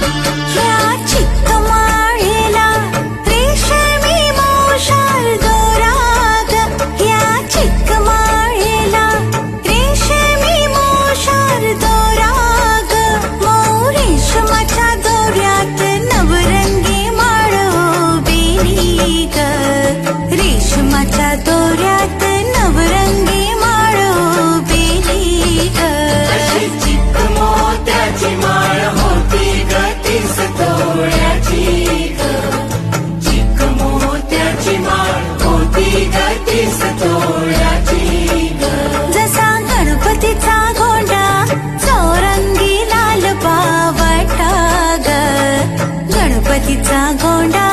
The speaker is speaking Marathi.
Yeah जसा गणपतीचा गोंडा चौरंगी लाल पावाटा गणपतीचा गोंडा